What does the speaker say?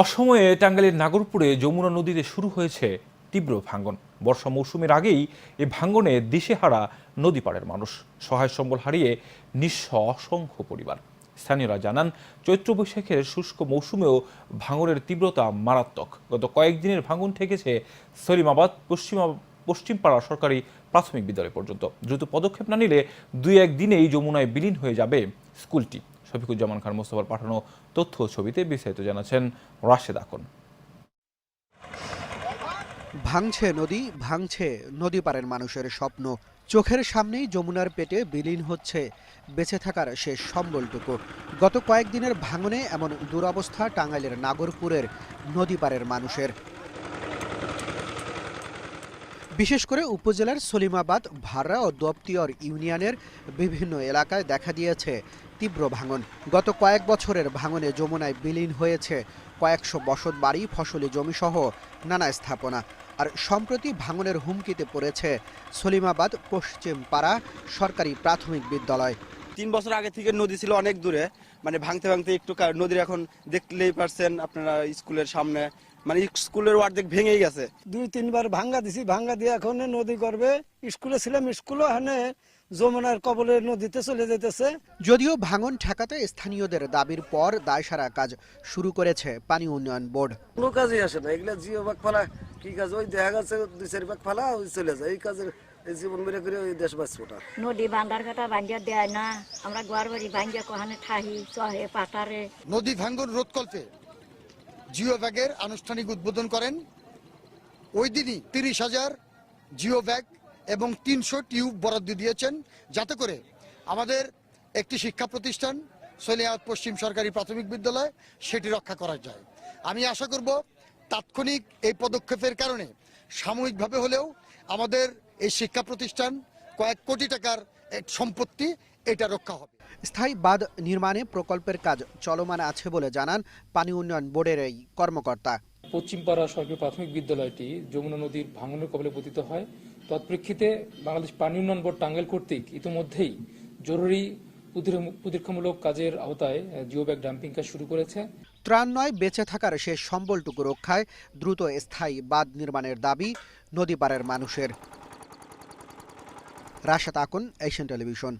অসময়ে টাঙ্গাইলের নাগরপুরে যমুনা নদীতে শুরু হয়েছে তীব্র ভাঙ্গন বর্ষা মৌসুমের আগেই এই ভাঙ্গনে দিশেহারা নদী পাড়ের মানুষ। সহায় সম্বল হারিয়ে নিঃস্ব অসংখ্য পরিবার। স্থানীয়রা জানান, চৈত্র বৈশাখের শুষ্ক মৌসুমেও ভাঙনের তীব্রতা মারাত্মক। গত কয়েকদিনের ভাঙন ঠেকেছে সলিমাবাদ, পশ্চিমা পশ্চিমপাড়া সরকারি প্রাথমিক বিদ্যালয় পর্যন্ত। দ্রুত পদক্ষেপ না নিলে দুই এক দিনেই যমুনায় বিলীন হয়ে যাবে স্কুলটি। শফিকুজ্জামান খান, মোস্তফার পাঠানো তথ্য ছবিতে বিস্তারিত জানাচ্ছেন রাশেদ আকন। ভাঙছে নদী ভাঙছে নদী পারের মানুষের স্বপ্ন। চোখের সামনেই যমুনার পেটে বিলীন হচ্ছে, বেঁচে থাকার শেষ সম্বলটুকু। গত কয়েকদিনের ভাঙনে এমন দুরবস্থা টাঙ্গাইলের নাগরপুরের নদী পারের মানুষের। বিশেষ করে উপজেলার সলিমাবাদ ভাড়া ও দপ্তিয়র ইউনিয়নের বিভিন্ন এলাকায় দেখা দিয়েছে তীব্র ভাঙন। গত কয়েক বছরের ভাঙনে যমুনায় বিলীন হয়েছে কয়েকশো বসত বাড়ি ফসলি জমিসহ নানা স্থাপনা। আর সম্প্রতি ভাঙনের হুমকিতে পড়েছে সলিমাবাদ পশ্চিম পাড়া সরকারি প্রাথমিক বিদ্যালয়। তিন বছর আগে থেকে নদী ছিল অনেক দূরে। মানে ভাঙতে ভাঙতে একটু নদীর এখন দেখলেই পারছেন আপনারা স্কুলের সামনে। মানে স্কুলের অর্ধেক ভেঙেই গেছে। দুই তিনবার ভাঙ্গা দিছি। ভাঙ্গা দিয়ে এখন নদী করবে। স্কুলে ছিলাম স্কুলও এখানে যমুনার কবলে নদীতে চলে যেতেছে যদিও ভাঙন ঠেকাতে স্থানীয়দের দাবির পর দায়সারা কাজ শুরু করেছে পানি উন্নয়ন বোর্ড। কোনো কাজে আসে না। এগুলা জিও বাগ ফালা কি কাজ? ওই দেখা গেছে দুই চারি বাগ ফালা ওই চলে যায়। এই কাজের জীবন মেরে করে ওই দেশ বাঁচবো না। নদী বান্ধার কাটা ভাঙ্গিয়া দেয় না। আমরা গোয়ার বাড়ি ভাঙ্গিয়া কহানে ঠাহি চহে পাটারে নদী ভাঙ্গন রোধকল্পে জিও ব্যাগের আনুষ্ঠানিক উদ্বোধন করেন। ওই দিনই তিরিশ হাজার জিও ব্যাগ এবং তিনশো টিউব বরাদ্দ দিয়েছেন যাতে করে আমাদের একটি শিক্ষা প্রতিষ্ঠান সলিয়াত পশ্চিম সরকারি প্রাথমিক বিদ্যালয় সেটি রক্ষা করা যায়। আমি আশা করব তাৎক্ষণিক এই পদক্ষেপের কারণে সাময়িকভাবে হলেও আমাদের এই শিক্ষা প্রতিষ্ঠান কয়েক কোটি টাকার এক সম্পত্তি এটা রক্ষা হবে। স্থায়ী বাঁধ নির্মাণে প্রকল্পের কাজ চলমান আছে বলে জানান পানি উন্নয়ন বোর্ডের এই কর্মকর্তা। পশ্চিমপাড়া সরকারি প্রাথমিক বিদ্যালয়টি যমুনা নদীর ভাঙনের কবলে পতিত হয়। তৎপ্রেক্ষিতে বাংলাদেশ পানি উন্নয়ন বোর্ড টাঙ্গেল কর্তৃক ইতিমধ্যেই জরুরি প্রতিরক্ষামূলক কাজের আওতায় জিও ব্যাগ ডাম্পিং কাজ শুরু করেছে। ত্রাণ নয় বেঁচে থাকার শেষ সম্বলটুকু রক্ষায় দ্রুত স্থায়ী বাঁধ নির্মাণের দাবি নদী পাড়ের মানুষের। Rashad Akun, Asian television.